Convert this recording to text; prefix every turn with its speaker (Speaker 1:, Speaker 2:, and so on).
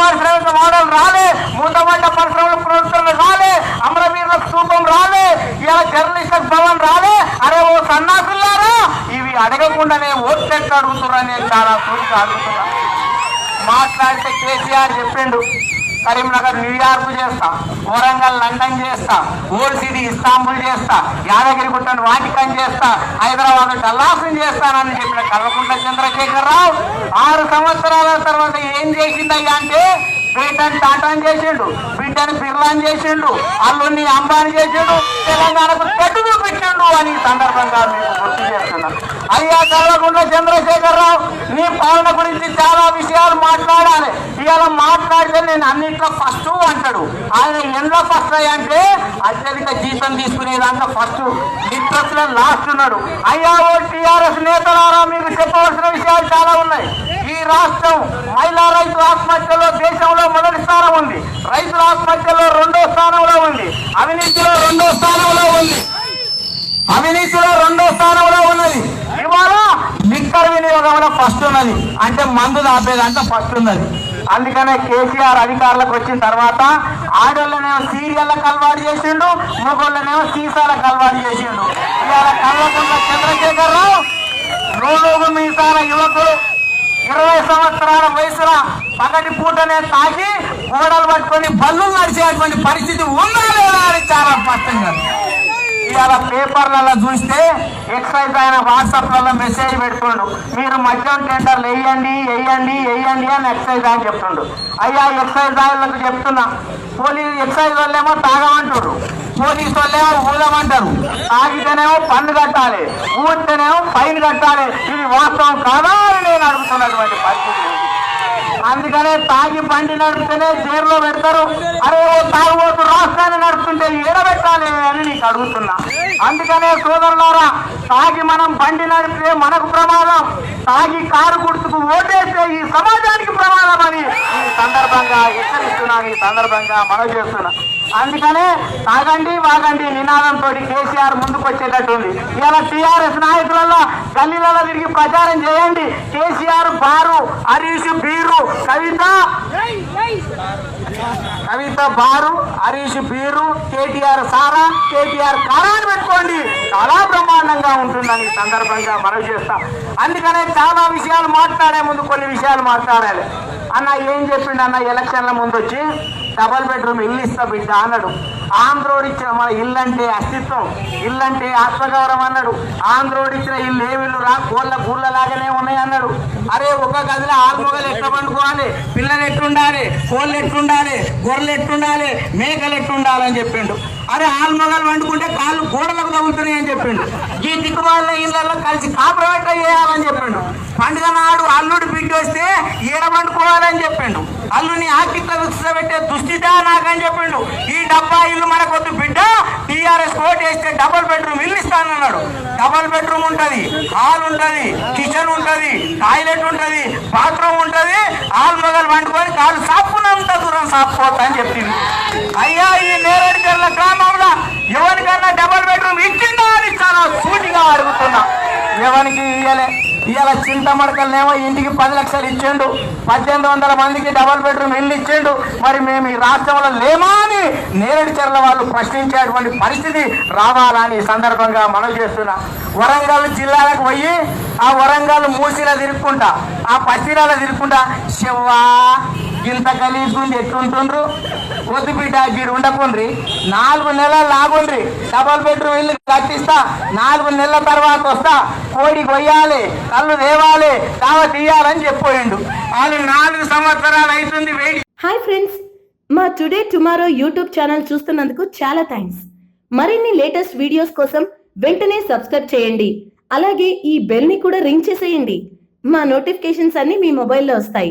Speaker 1: పారిశ్రామిక మోడల్ రాలే మూతమంట పరిశ్రమల ప్రవర్తనలు రాలే అమరవీరుల స్థూపం రాలే ఇలా జర్నలిస్ట్ భవన్ రాలే. అరే ఓ సన్నాసులారా ఇవి అడగకుండానే ఓట్లెట్లు అడుగుతున్నారని నేను చాలా సూటిగా అడుగుతున్నా. మాట్లాడితే కేసీఆర్ చెప్పిండు కరీంనగర్ న్యూయార్క్ చేస్తా. వరంగల్ లండన్ చేస్తా. ఓల్డ్ సిటీ ఇస్తాంబుల్ చేస్తా. యాదగిరి గుట్టను వాటికన్ చేస్తా. హైదరాబాద్ డల్లాసం చేస్తానని చెప్పిన కల్వకుంట్ల చంద్రశేఖరరావు ఆరు సంవత్సరాల తర్వాత ఏం చేసిందయ్యా అంటే బ్రిటన్ టాటాన్ చేసిండు బిడ్డని బిర్లాన్ చేసిండు అల్లుని అంబాని చేసిండు తెలంగాణకు చెట్టు చూపించిండు అని సందర్భంగా మీకు గుర్తు చేస్తున్నా అయ్యా కల్వకుంట్ల చంద్రశేఖరరావు నీ పాలన గురించి చాలా విషయాలు మాట్లాడాలి. ఇవాళ మాట్లాడితే నేను అన్నింటిలో ఫస్ట్ అంటాడు. ఆయన ఎందులో ఫస్ట్ అంటే అత్యధిక జీతం తీసుకునే దాంట్లో ఫస్ట్ లిటరస్లో లాస్ట్ ఉన్నాడు. అయ్యా ఓ టిఆర్ఎస్ నేతలారా మీకు చెప్పవలసిన విషయాలు చాలా ఉన్నాయి. ఈ రాష్ట్రం మహిళా రైతు ఆత్మహత్యలో దేశంలో మొదటి స్థానం ఉంది. రైతుల ఆత్మహత్యలో రెండో స్థానంలో ఉంది. అవినీతిలో రెండో స్థానంలో ఉంది. అవినీతిలో రెండో స్థానంలో ఉన్నది. ఇవాళ లిక్కర్ వినియోగంలో ఫస్ట్ ఉన్నది. అంటే మందు దాపేదంటే ఫస్ట్ ఉన్నది. అందుకనే కేసీఆర్ అధికారులకు వచ్చిన తర్వాత ఆడోళ్ళనేమో సీరియళ్ళ కలవాటు చేసిండు మూగోళ్ళనేమో సీసాల కలవాటు చేసిండు. ఇవాళ కల్వకుంట్ల చంద్రశేఖరరావు నూనూగు మీసాల యువకులు ఇరవై సంవత్సరాల వయసులో పగటి పూటనే తాగి గోడలు పట్టుకొని బళ్ళు నడిచేటువంటి పరిస్థితి ఉందా లేదా అని చాలా స్పష్టంగా ఇవాళ పేపర్లలో చూస్తే ఎక్సైజ్ ఆయన వాట్సాప్లలో మెసేజ్ పెడుతుండు. మీరు మద్యం టెండర్లు వేయండి వేయండి వేయండి అని ఎక్సైజ్ ఆయన చెప్తుండు. అయ్యా ఎక్సైజ్ ఆయనకు చెప్తున్నా. పోలీసు ఎక్సైజ్ వాళ్ళేమో తాగమంటారు పోలీసు వాళ్ళేమో ఊదమంటారు. తాగితేనేమో పన్ను కట్టాలి ఊడితేనేమో ఫైన్ కట్టాలి. ఇది వాస్తవం కాదా అని నేను అడుగుతున్నటువంటి పరిస్థితి అందుకనే తాగి బండి నడిపితేనే జైల్లో పెడతారు. అరే ఓ తాగుబోతు రాష్ట్రాన్ని నడుపుతుంటే అడుగుతున్నా. అందుకనే సోదరులారా తాగి మనం బండి నడిపితే మనకు ప్రమాదం. తాగి కారు గుర్తుకు ఓటేస్తే ఈ సమాజానికి ప్రమాదం అని ఈ సందర్భంగా హెచ్చరిస్తున్నాను ఈ సందర్భంగా మనం చేస్తున్నా. అందుకనే తాగండి వాగండి నినాదంతో కేసీఆర్ ముందుకు వచ్చేటట్టుంది ఇలా టీఆర్ఎస్ నాయకులలో గల్లీలలో తిరిగి ప్రచారం చేయండి. KCR bar Harish beer Kavitha. Kavitha bar Harish beer KTR సారా కేటీఆర్ కారాన్ని పెట్టుకోండి. చాలా బ్రహ్మాండంగా ఉంటుందని ఈ సందర్భంగా మనవి చేస్తా. అందుకనే చాలా విషయాలు మాట్లాడే ముందు కొన్ని విషయాలు మాట్లాడాలి. అన్న ఏం చెప్పిండు అన్న ఎలక్షన్ల ముందు వచ్చి డబల్ బెడ్రూమ్ ఇల్లు ఇస్తా బిడ్డ అన్నాడు. ఆంధ్రోడు ఇచ్చిన మన ఇల్లు అంటే అస్తిత్వం ఇల్లు అంటే ఆత్మగౌరవం అన్నాడు. ఆంధ్రోడు ఇచ్చిన ఇల్లు ఏ ఇల్లు రా? కోళ్ళ గూళ్ళ లాగానే ఉన్నాయి అన్నాడు. అరే ఒక గదిలో ఆల్మొగలు ఎట్లా పండుకోవాలి? పిల్లలు ఎట్లుండాలి? కోళ్ళు ఎట్లుండాలి? గొర్రెలు ఎట్టుండాలి మేకలు ఎట్టుండాలి అని చెప్పిండు. అరే ఆల్మొగలు వండుకుంటే కాళ్ళు గోడలకు తగులుతున్నాయి అని చెప్పిండు. ఈ దిక్కుమాల ఇళ్ళల్లో కలిసి కాపురవేట చేయాలని చెప్పిండు. పండుగ నాడు అల్లుడు బిడ్డ వస్తే ఈడ పండుకోవాలని చెప్పిండు. అల్లుని ఆకిట్ల పెట్టే దుస్థితా నాకని చెప్పిండు. ఈ డబ్బా ఇల్లు మనకొద్దు బిడ్డ టీఆర్ఎస్ కోట్ వేస్తే డబుల్ బెడ్రూమ్ ఇల్లు ఇస్తానన్నాడు డబుల్ బెడ్రూమ్ ఉంటుంది హాల్ ఉంటుంది కిచెన్ ఉంటుంది టాయిలెట్ ఉంటుంది బాత్రూమ్ ఉంటుంది ఆల్ మొగలు వండుకొని కాలు సాపునంత దూరం సాపుకోవద్దు అని చెప్పింది. అయ్యా ఈ నేరేడు గ్రామంలో ఎవరికన్నా డబుల్ బెడ్రూమ్ ఇచ్చిందా అని చాలా సూటిగా అడుగుతున్నా. ఎవరికి ఇయ్యలే? ఇవాళ చింతమడకలనేమో ఇంటికి పది లక్షలు ఇచ్చిండు. పద్దెనిమిది వందల మందికి డబుల్ బెడ్రూమ్ ఇల్లు ఇచ్చిండు. మరి మేము ఈ రాష్ట్రంలో లేమా అని నేరేడు చెర్ల వాళ్ళు ప్రశ్నించేటువంటి పరిస్థితి రావాలని సందర్భంగా మనం చేస్తున్నా. వరంగల్ జిల్లాలకు పోయి ఆ వరంగల్ మూసిలా తిరుక్కుంటా ఆ పసిరాల తిరుక్కుంటా శివా ఇంత గలీజుంది ఎట్లుంటుండ్రు? వద్దు బిడ్డ గీడు ఉండకుండ్రి. నాలుగు నెలలు లాగుండ్రి. డబల్ బెడ్రూమ్ ఇల్లు కట్టిస్తా. నాలుగు నెలల తర్వాత వస్తా. కోడి కొయ్యాలి కళ్ళు తేవాలి తావ తీయాలని చెప్పిపోయిండు వాళ్ళు నాలుగు సంవత్సరాలు అవుతుంది వెయిట్
Speaker 2: హాయ్ ఫ్రెండ్స్ మా టుడే టుమారో యూట్యూబ్ ఛానల్ చూస్తున్నందుకు చాలా థ్యాంక్స్ మరిన్ని లేటెస్ట్ వీడియోస్ కోసం వెంటనే సబ్స్క్రైబ్ చేయండి. అలాగే ఈ బెల్ని కూడా రింగ్ చేసేయండి. మా నోటిఫికేషన్స్ అన్ని మీ మొబైల్లో వస్తాయి.